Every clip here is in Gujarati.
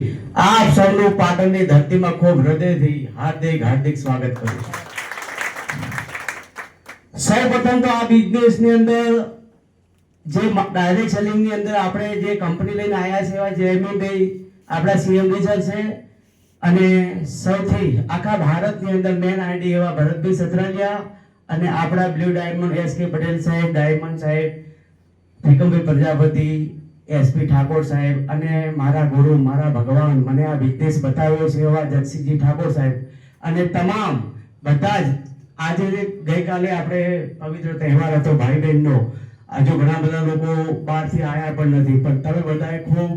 આપ સૌનું પાટણની ધરતીમાં ખૂબ હૃદયથી હાર્દિક હાર્દિક સ્વાગત કરું છું. સૌપ્રથમ તો આ બિઝનેસની અંદર જે ડાયરેક્ટ સેલિંગની અંદર આપણે જે કંપની લઈને આવ્યા છે એવા જયમીનભાઈ, આપણા સીએમ રીઝર છે. અને સૌથી આખા ભારતની અંદર મેન આઈડી એવા ભરતભાઈ સતરાલિયા અને આપણા બ્લુ ડાયમંડ એસ કે પટેલ સાહેબ ડાયમંડ સાહેબ ભીકમભાઈ પ્રજાપતિ એસપી ઠાકોર સાહેબ અને મારા ગુરુ, મારા ભગવાન મને આ બિઝનેસ બતાવ્યો છે એવા જગસિંહજી ઠાકોર સાહેબ. અને તમામ બધા જ આજે ગઈકાલે આપણે પવિત્ર તહેવાર હતો ભાઈ બહેનનો હજુ ઘણા બધા લોકો બહારથી આવ્યા પણ નથી. પણ તમે બધાએ ખૂબ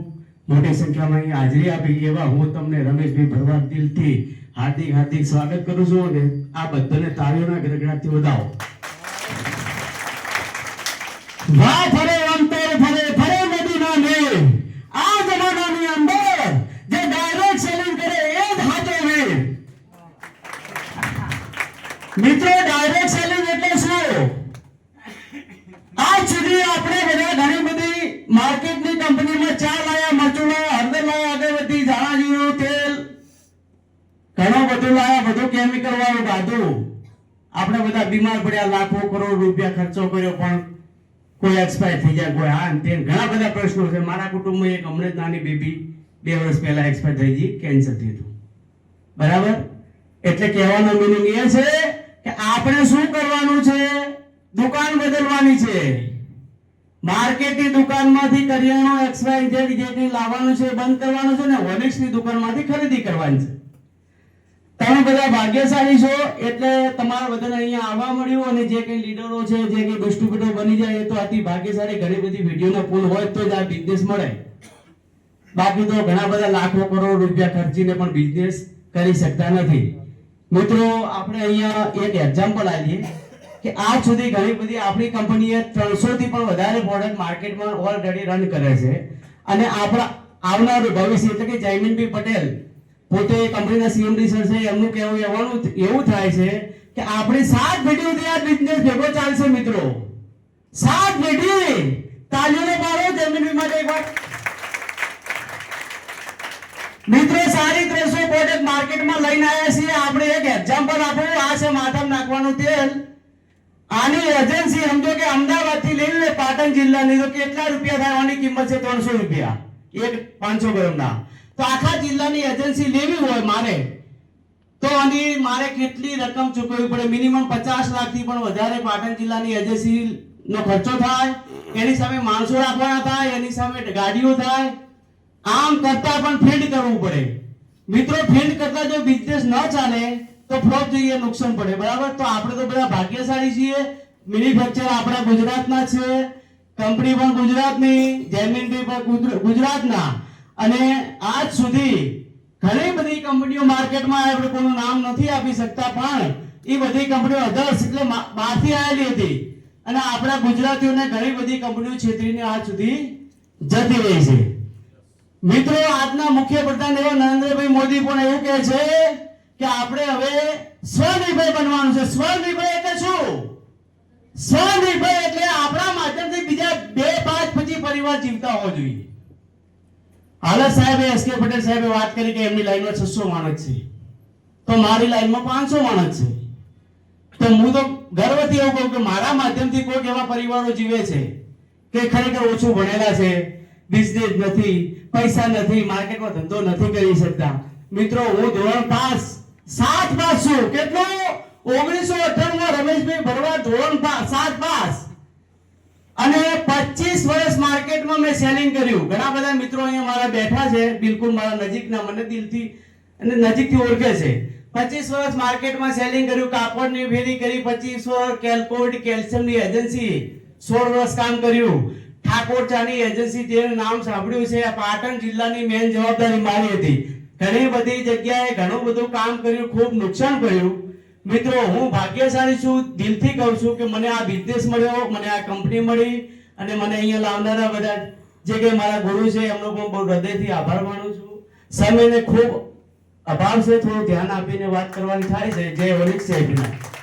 મોટી સંખ્યામાં અહીં હાજરી આપી એવા હું તમને રમેશભાઈ ભરવાડ દિલથી હાર્દિક હાર્દિક સ્વાગત કરું છું અને આ બધાને તાળીઓના ગરગડાટથી વધાવો. વાહ મિત્રો ડાયરેક્ટ સેલિંગ એટલે શું? આજ સુધી આપણે બધા ઘણી બધી માર્કેટની કંપનીમાં ચા લાયા, મરચું લાયા, હળદર લાયા, અગરબત્તી ધાણા જીરું તેલ, ઘણું બધું લાયા, બધું કેમિકલ વાળું ગાધું આપણે બધા બીમાર પડ્યા, લાખો કરોડ રૂપિયા ખર્ચો કર્યો, પણ કોઈ એક્સપાયર થઈ જાય કોઈ આ તે ઘણા બધા પ્રશ્નો છે. મારા કુટુંબમાં એક હમણાં જ નાની બેબી બે વર્ષ પહેલા એક્સપાયર થઈ ગઈ કેન્સરથી હતું બરાબર? એટલે કહેવાનો મિનિંગ એ છે કે આપણે શું કરવાનું છે? દુકાન બદલવાની છે. માર્કેટની દુકાનમાંથી કરિયાણું એક્સવાય ઝેડ જે કંઈ લાવવાનું છે, બંધ કરવાનું છે ને હોલિક્સની દુકાનમાંથી ખરીદી કરવાની છે. તમે બધા ભાગ્યશાળી છો, એટલે તમારા બધાને અહીંયા આવવા મળ્યું અને જે કંઈ લીડરો છે, જે કંઈ ડિસ્ટ્રીબ્યુટર બની જાય એ તો અતિ ભાગ્યશાળી ઘણી બધી વિડીયોનો પુલ હોય તો જ આ બિઝનેસ મળે. બાકી તો ઘણા બધા લાખો કરોડ રૂપિયા ખર્ચીને પણ બિઝનેસ કરી શકતા નથી. મિત્રો, આપણે અહીંયા એક એક્ઝામ્પલ આપીએ કે આજ સુધી ઘણી બધી આપણી કંપનીએ ત્રણસો થી પણ વધારે પ્રોડક્ટ માર્કેટમાં ઓલરેડી રન કરે છે. અને આપણા આવનારું ભવિષ્ય એટલે કે જયમીનભાઈ પટેલ, પોતે કંપનીના સીએમડી સર છે, એમનું કહેવું એવાનું એવું થાય છે કે આપણી સાત પેઢીઓથી આ બિઝનેસ ભેગો ચાલશે મિત્રો. સાત પેઢી તાલીઓને પાડો જયમીનભાઈ માટે એક વાર. મિત્રો, સારી ત્રણસો પ્રોડક્ટ માર્કેટમાં લઈને આવ્યા છીએ. આપણે એક એક્ઝામ્પલ આપું આ છે માથામાં નાખવાનું તેલ. આની એજન્સી સમજો કે અમદાવાદથી લઈને પાટણ જિલ્લાની તો કેટલા રૂપિયા થાય આની કિંમત છે? ત્રણસો રૂપિયા. એક પાંચસો ગ્રામના. તો આખા જિલ્લાની એજન્સી લેવી હોય મારે, તો આની મારે કેટલી રકમ ચૂકવવી પડે? મિનિમમ પચાસ લાખથી પણ વધારે પાટણ જિલ્લાની એજન્સી નો ખર્ચો થાય, એની સામે માણસો રાખવાના થાય, એની સામે ગાડીઓ થાય. આમ કરતા પણ ફિલ્ડ કરવું પડે. મિત્રો ફિલ્ડ કરતા જો બિઝનેસ ન ચાલે તો ફ્લોપ જઈએ, નુકસાન પડે. બરાબર? તો આપણે તો બધા ભાગ્યશાળી છીએ. મેન્યુફેક્ચર આપણા ગુજરાતના છે. કંપની પણ ગુજરાતની જૈમિનભાઈ પણ ગુજરાતના. અને આજ સુધી ઘણી બધી કંપનીઓ માર્કેટમાં આપણે કોઈનું નામ નથી આપી શકતા, પણ એ બધી કંપનીઓ અધર્સ એટલે બહારથી આવેલી હતી. અને આપણા ગુજરાતીઓને ઘણી બધી કંપનીઓ છેતરીને આજ સુધી જતી રહી છે. મિત્રો, આજના મુખ્ય પ્રધાન એવા નરેન્દ્રભાઈ મોદી પણ એવું કહે છે કે આપણે હવે સ્વનિર્ભય બનવાનું છે. સ્વનિર્ભય એટલે શું? સ્વનિર્ભય એટલે આપણા માધ્યમથી બીજા બે પાંચ પછી પરિવાર જીવતા હોવો જોઈએ. હાલત સાહેબે એસ કે પટેલ સાહેબે વાત કરી કે એમની લાઈનમાં છસો માણસ છે. તો મારી લાઈનમાં પાંચસો માણસ છે. તો હું તો ગર્વથી એવું કહું કે મારા માધ્યમથી કોઈક એવા પરિવારો જીવે છે કે ખરેખર ઓછું ભણેલા છે બિઝનેસ નથી, પૈસા નથી માર્કેટમાં ધંધો નથી કરી શકતા. મિત્રો, હું ધોરણ પાસ સાત પાસ છું કેટલું? ઓગણીસો અઠાણું માં રમેશભાઈ ભરવા ધોરણ સાત પાસ. અને 25 વર્ષ માર્કેટમાં મેં સેલિંગ કર્યું. ઘણા બધા મિત્રો અહીંયા મારા બેઠા છે, બિલકુલ મારા નજીકના, મને દિલથી અને નજીકથી ઓળખે છે. 25 વર્ષ માર્કેટમાં સેલિંગ કર્યું કાપડની ફેરી કરી 25 વર્ષ કેલકોડ કેલ્શિયમની એજન્સી, સોળ વર્ષ કામ કર્યું. ઠાકોર ચાની એજન્સી જેનું નામ સાંભળ્યું છે પાટણ જિલ્લાની મેન જવાબદારી મારી હતી. ઘણી બધી જગ્યાએ ઘણું બધું કામ કર્યું, ખૂબ નુકસાન કર્યું મિત્રો, હું ભાગ્યશાળી છું, દિલથી કહું છું કે મને આ બિઝનેસ મળ્યો, મને આ કંપની મળી અને મને અહીંયા લાવનારા બધા જે કે મારા ગુરુ છે, એમનો પણ બહુ હૃદયથી આભાર માનું છું. સમયને ખૂબ અભાવ છે, થોડું ધ્યાન આપીને વાત કરવાની થાય છે. જય હોલિક સાહેબના